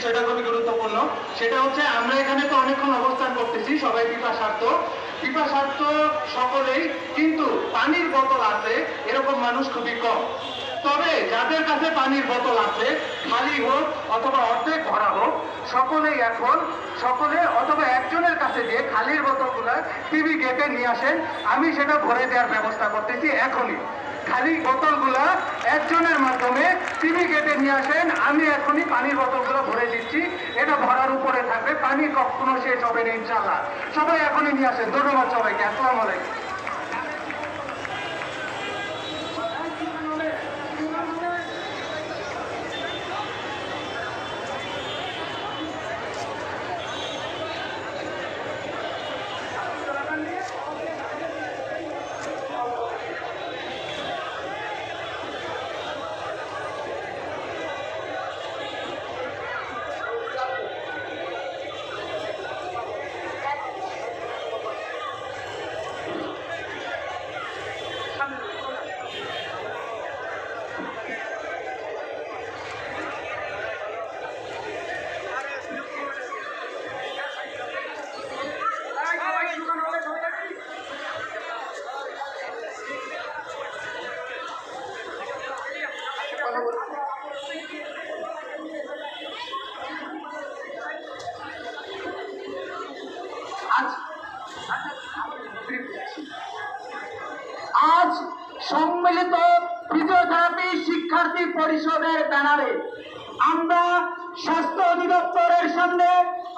বিষয়টা খুবই গুরুত্বপূর্ণ। সেটা হচ্ছে আমরা এখানে তো অনেকক্ষণ অবস্থান করতেছি, সবাই পিপাসার্থ। পিপাসার্থ সকলেই, কিন্তু পানির বোতল আছে, এরকম মানুষ খুবই কম। তবে যাদের কাছে পানির বোতল আছে, খালি হোক অথবা অর্ধেক ভরা হোক, সকলেই এখন, সকলে অথবা একজনের কাছে দিয়ে খালির বোতলগুলো টিভি গেটে নিয়ে আসেন আমি সেটা ভরে দেওয়ার ব্যবস্থা করতেছি এখনই। খালি বোতলগুলা একজনের মাধ্যমে টিভি গেটে নিয়ে আসেন। আমি এখনই পানির বোতলগুলো ভরে দিচ্ছি। এটা ভরার উপরে থাকবে। পানি কখনো শেষ হবে না ইনশাল্লাহ সবাই এখনই নিয়ে আসেন। ধন্যবাদ সবাইকে। আসসালামু আলাইকুম। আজ সম্মিলিত ফিজিওথেরাপি শিক্ষার্থী পরিষদের ব্যানারে আমরা স্বাস্থ্য অধিদপ্তরের সামনে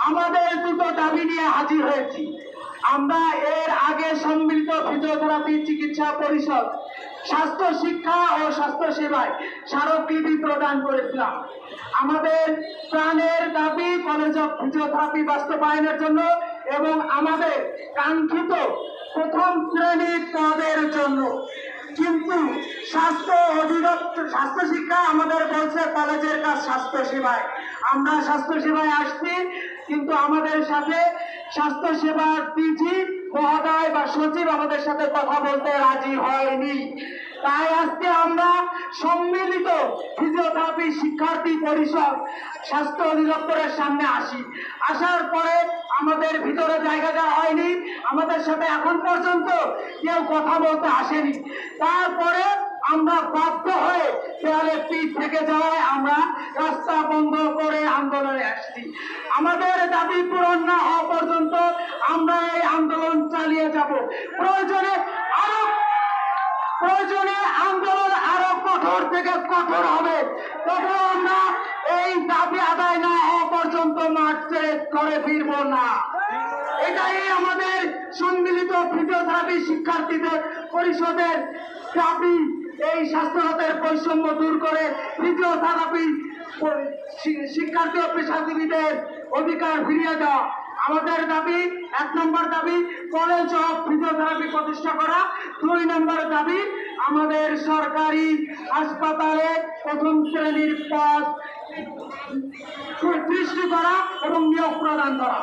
আমাদের দুটো দাবি নিয়ে হাজির হয়েছি। আমরা এর আগে সম্মিলিত ফিজিওথেরাপি চিকিৎসা পরিষদ, স্বাস্থ্য শিক্ষা ও স্বাস্থ্য সেবায় স্মারকলিপি প্রদান করেছিলাম। আমাদের প্রাণের দাবি কলেজ অফ ফিজিওথেরাপি বাস্তবায়নের জন্য এবং আমাদের কাঙ্ক্ষিত প্রথম শ্রেণির পদের জন্য। কিন্তু স্বাস্থ্য অধিদপ্তর, স্বাস্থ্য শিক্ষা আমাদের বলছে কলেজের কাজ স্বাস্থ্য সেবায়। আমরা স্বাস্থ্য সেবায় আসছি, কিন্তু আমাদের সাথে স্বাস্থ্য সেবার ডিজি মহোদয় বা সচিব আমাদের সাথে কথা বলতে রাজি হয়নি। তাই আজকে আমরা সম্মিলিত ফিজিওথেরাপি শিক্ষার্থী পরিষদ স্বাস্থ্য অধিদপ্তরের সামনে আসি। আসার পরে আমাদের ভিতরে জায়গা দেওয়া হয়নি, আমাদের সাথে এখন পর্যন্ত কেউ কথা বলতে আসেনি। তারপরে আমরা বাধ্য হয়ে দেয়ালে পিঠ থেকে যাওয়ায় আমরা রাস্তা বন্ধ করে আন্দোলনে আসছি। আমাদের দাবি পূরণ না হওয়া পর্যন্ত আমরা এই আন্দোলন চালিয়ে যাব। প্রয়োজনে আরও, প্রয়োজনে আন্দোলন আরও কঠোর থেকে কঠোর হবে। তবে আমরা এই দাবি আদায় না হওয়া পর্যন্ত মাঠ ঘরে ফিরবো না। এটাই আমাদের সম্মিলিত ফিজিওথেরাপি শিক্ষার্থীদের পরিষদের দাবি। এই স্বাস্থ্যখাতের বৈষম্য দূর করে ফিজিওথেরাপি শিক্ষার্থী ও পেশাজীবীদের অধিকার ফিরিয়ে দেওয়া। আমাদের দাবি, এক নম্বর দাবি, কলেজ অফ ফিজিওথেরাপি প্রতিষ্ঠা করা। দুই নম্বর দাবি, আমাদের সরকারি হাসপাতালে প্রথম শ্রেণির পদ সৃষ্টি করা এবং নিয়োগ প্রদান করা।